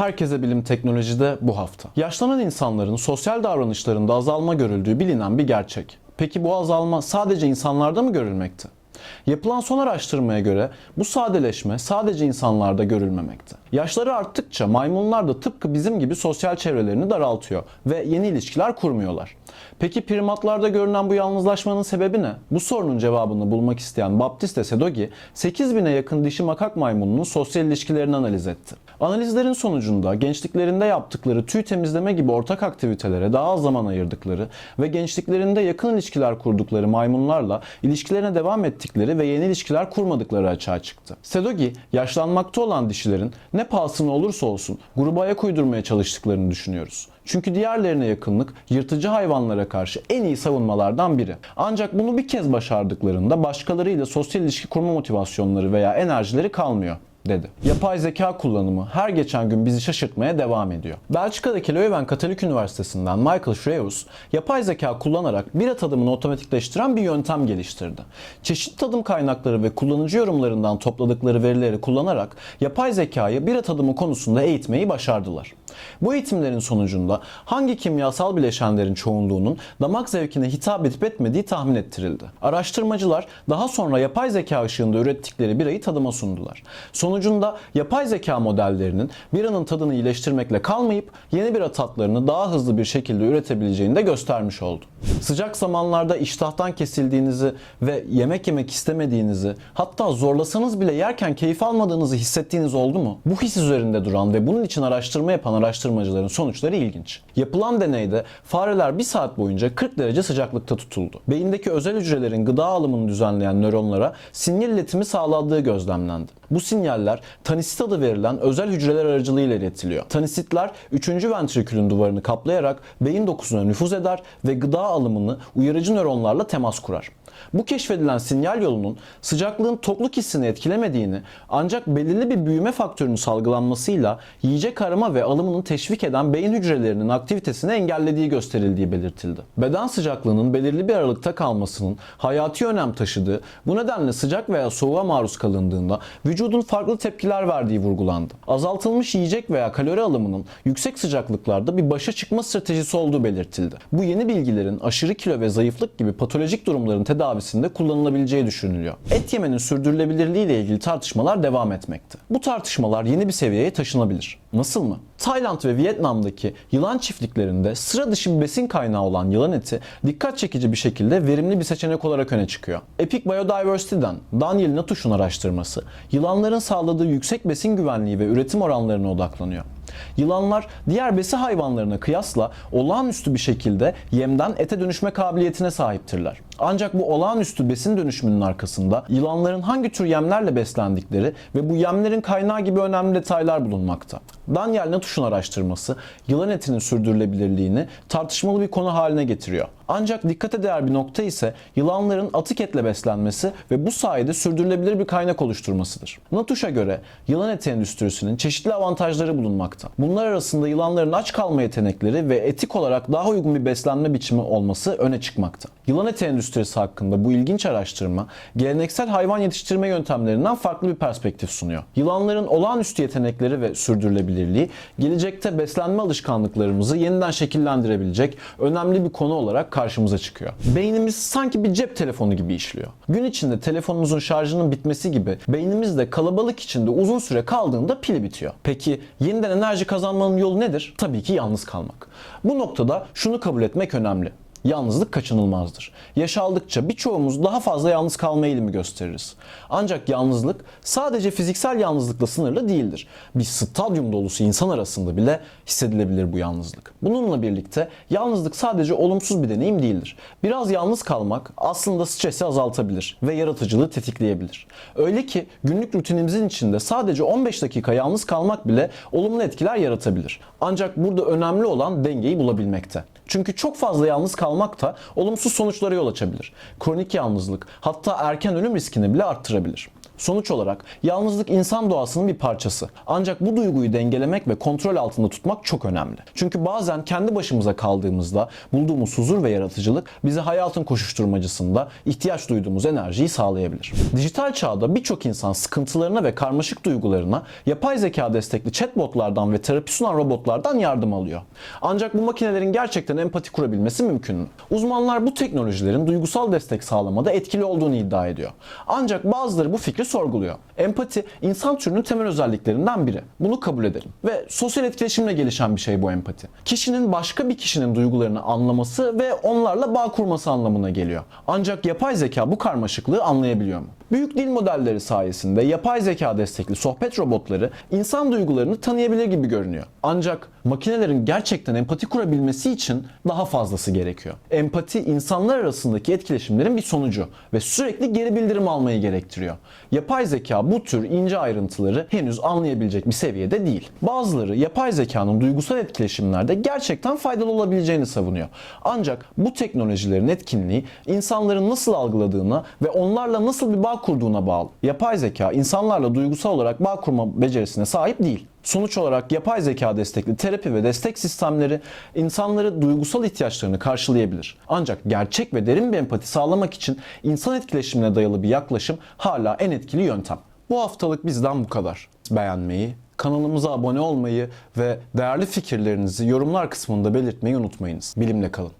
Herkese Bilim Teknoloji'de bu hafta. Yaşlanan insanların sosyal davranışlarında azalma görüldüğü bilinen bir gerçek. Peki bu azalma sadece insanlarda mı görülmekte? Yapılan son araştırmaya göre bu sadeleşme sadece insanlarda görülmemekte. Yaşları arttıkça maymunlar da tıpkı bizim gibi sosyal çevrelerini daraltıyor ve yeni ilişkiler kurmuyorlar. Peki primatlarda görünen bu yalnızlaşmanın sebebi ne? Bu sorunun cevabını bulmak isteyen Baptiste Sedogi 8000'e yakın dişi makak maymununun sosyal ilişkilerini analiz etti. Analizlerin sonucunda gençliklerinde yaptıkları tüy temizleme gibi ortak aktivitelere daha az zaman ayırdıkları ve gençliklerinde yakın ilişkiler kurdukları maymunlarla ilişkilerine devam ettikleri ve yeni ilişkiler kurmadıkları açığa çıktı. Sedogi, yaşlanmakta olan dişilerin ne pahasına olursa olsun gruba ayak uydurmaya çalıştıklarını düşünüyoruz. Çünkü diğerlerine yakınlık yırtıcı hayvanlara karşı en iyi savunmalardan biri. Ancak bunu bir kez başardıklarında başkalarıyla sosyal ilişki kurma motivasyonları veya enerjileri kalmıyor dedi. Yapay zeka kullanımı her geçen gün bizi şaşırtmaya devam ediyor. Belçika'daki Leuven Katolik Üniversitesi'nden Michael Schreus, yapay zeka kullanarak bira tadımını otomatikleştiren bir yöntem geliştirdi. Çeşitli tadım kaynakları ve kullanıcı yorumlarından topladıkları verileri kullanarak yapay zekayı bira tadımı konusunda eğitmeyi başardılar. Bu eğitimlerin sonucunda hangi kimyasal bileşenlerin çoğunluğunun damak zevkine hitap edip etmediği tahmin ettirildi. Araştırmacılar daha sonra yapay zeka ışığında ürettikleri birayı tadıma sundular. Sonucunda yapay zeka modellerinin biranın tadını iyileştirmekle kalmayıp yeni bira tatlarını daha hızlı bir şekilde üretebileceğini de göstermiş oldu. Sıcak zamanlarda iştahtan kesildiğinizi ve yemek yemek istemediğinizi hatta zorlasanız bile yerken keyif almadığınızı hissettiğiniz oldu mu? Bu his üzerinde duran ve bunun için araştırma yapan araştırmacıların sonuçları ilginç. Yapılan deneyde fareler bir saat boyunca 40 derece sıcaklıkta tutuldu. Beyindeki özel hücrelerin gıda alımını düzenleyen nöronlara sinyal iletimi sağladığı gözlemlendi. Bu sinyaller tanisit adı verilen özel hücreler aracılığıyla iletiliyor. Tanisitler 3. ventrikülün duvarını kaplayarak beyin dokusuna nüfuz eder ve gıda alımını uyarıcı nöronlarla temas kurar. Bu keşfedilen sinyal yolunun sıcaklığın tokluk hissini etkilemediğini ancak belirli bir büyüme faktörünün salgılanmasıyla yiyecek arama ve alımını teşvik eden beyin hücrelerinin aktivitesini engellediği gösterildiği belirtildi. Beden sıcaklığının belirli bir aralıkta kalmasının hayati önem taşıdığı, bu nedenle sıcak veya soğuğa maruz kalındığında vücudun farklı tepkiler verdiği vurgulandı. Azaltılmış yiyecek veya kalori alımının yüksek sıcaklıklarda bir başa çıkma stratejisi olduğu belirtildi. Bu yeni bilgilerin aşırı kilo ve zayıflık gibi patolojik durumların tedavisinde kullanılabileceği düşünülüyor. Et yemenin sürdürülebilirliği ile ilgili tartışmalar devam etmekte. Bu tartışmalar yeni bir seviyeye taşınabilir. Nasıl mı? Tayland ve Vietnam'daki yılan çiftliklerinde sıra dışı bir besin kaynağı olan yılan eti dikkat çekici bir şekilde verimli bir seçenek olarak öne çıkıyor. Epic Biodiversity'den Daniel Natush'un araştırması yılanların sağladığı yüksek besin güvenliği ve üretim oranlarına odaklanıyor. Yılanlar diğer besi hayvanlarına kıyasla olağanüstü bir şekilde yemden ete dönüşme kabiliyetine sahiptirler. Ancak bu olağanüstü besin dönüşümünün arkasında yılanların hangi tür yemlerle beslendikleri ve bu yemlerin kaynağı gibi önemli detaylar bulunmakta. Daniel Natush'un araştırması yılan etinin sürdürülebilirliğini tartışmalı bir konu haline getiriyor. Ancak dikkate değer bir nokta ise yılanların atık etle beslenmesi ve bu sayede sürdürülebilir bir kaynak oluşturmasıdır. Natush'a göre yılan eti endüstrisinin çeşitli avantajları bulunmakta. Bunlar arasında yılanların aç kalma yetenekleri ve etik olarak daha uygun bir beslenme biçimi olması öne çıkmakta. Yılan eti endüstrisi hakkında bu ilginç araştırma geleneksel hayvan yetiştirme yöntemlerinden farklı bir perspektif sunuyor. Yılanların olağanüstü yetenekleri ve sürdürülebilirliği gelecekte beslenme alışkanlıklarımızı yeniden şekillendirebilecek önemli bir konu olarak karşımıza çıkıyor. Beynimiz sanki bir cep telefonu gibi işliyor. Gün içinde telefonumuzun şarjının bitmesi gibi beynimiz de kalabalık içinde uzun süre kaldığında pili bitiyor. Peki yeniden enerji kazanmanın yolu nedir? Tabii ki yalnız kalmak. Bu noktada şunu kabul etmek önemli. Yalnızlık kaçınılmazdır. Yaş aldıkça birçoğumuz daha fazla yalnız kalma eğilimi gösteririz. Ancak yalnızlık sadece fiziksel yalnızlıkla sınırlı değildir. Bir stadyum dolusu insan arasında bile hissedilebilir bu yalnızlık. Bununla birlikte yalnızlık sadece olumsuz bir deneyim değildir. Biraz yalnız kalmak aslında stresi azaltabilir ve yaratıcılığı tetikleyebilir. Öyle ki günlük rutinimizin içinde sadece 15 dakika yalnız kalmak bile olumlu etkiler yaratabilir. Ancak burada önemli olan dengeyi bulabilmekte. Çünkü çok fazla yalnız kalmak da olumsuz sonuçlara yol açabilir. Kronik yalnızlık hatta erken ölüm riskini bile arttırabilir. Sonuç olarak yalnızlık insan doğasının bir parçası. Ancak bu duyguyu dengelemek ve kontrol altında tutmak çok önemli. Çünkü bazen kendi başımıza kaldığımızda bulduğumuz huzur ve yaratıcılık bize hayatın koşuşturmacısında ihtiyaç duyduğumuz enerjiyi sağlayabilir. Dijital çağda birçok insan sıkıntılarına ve karmaşık duygularına yapay zeka destekli chatbotlardan ve terapi sunan robotlardan yardım alıyor. Ancak bu makinelerin gerçekten empati kurabilmesi mümkün mü? Uzmanlar bu teknolojilerin duygusal destek sağlamada etkili olduğunu iddia ediyor. Ancak bazıları bu fikri sorguluyor. Empati insan türünün temel özelliklerinden biri. Bunu kabul edelim. Ve sosyal etkileşimle gelişen bir şey bu empati. Kişinin başka bir kişinin duygularını anlaması ve onlarla bağ kurması anlamına geliyor. Ancak yapay zeka bu karmaşıklığı anlayabiliyor mu? Büyük dil modelleri sayesinde yapay zeka destekli sohbet robotları insan duygularını tanıyabilir gibi görünüyor. Ancak makinelerin gerçekten empati kurabilmesi için daha fazlası gerekiyor. Empati insanlar arasındaki etkileşimlerin bir sonucu ve sürekli geri bildirim almayı gerektiriyor. Yapay zeka bu tür ince ayrıntıları henüz anlayabilecek bir seviyede değil. Bazıları yapay zekanın duygusal etkileşimlerde gerçekten faydalı olabileceğini savunuyor. Ancak bu teknolojilerin etkinliği insanların nasıl algıladığına ve onlarla nasıl bir bağ kurduğuna bağlı. Yapay zeka insanlarla duygusal olarak bağ kurma becerisine sahip değil. Sonuç olarak yapay zeka destekli terapi ve destek sistemleri insanları duygusal ihtiyaçlarını karşılayabilir. Ancak gerçek ve derin bir empati sağlamak için insan etkileşimine dayalı bir yaklaşım hala en etkili yöntem. Bu haftalık bizden bu kadar. Beğenmeyi, kanalımıza abone olmayı ve değerli fikirlerinizi yorumlar kısmında belirtmeyi unutmayınız. Bilimle kalın.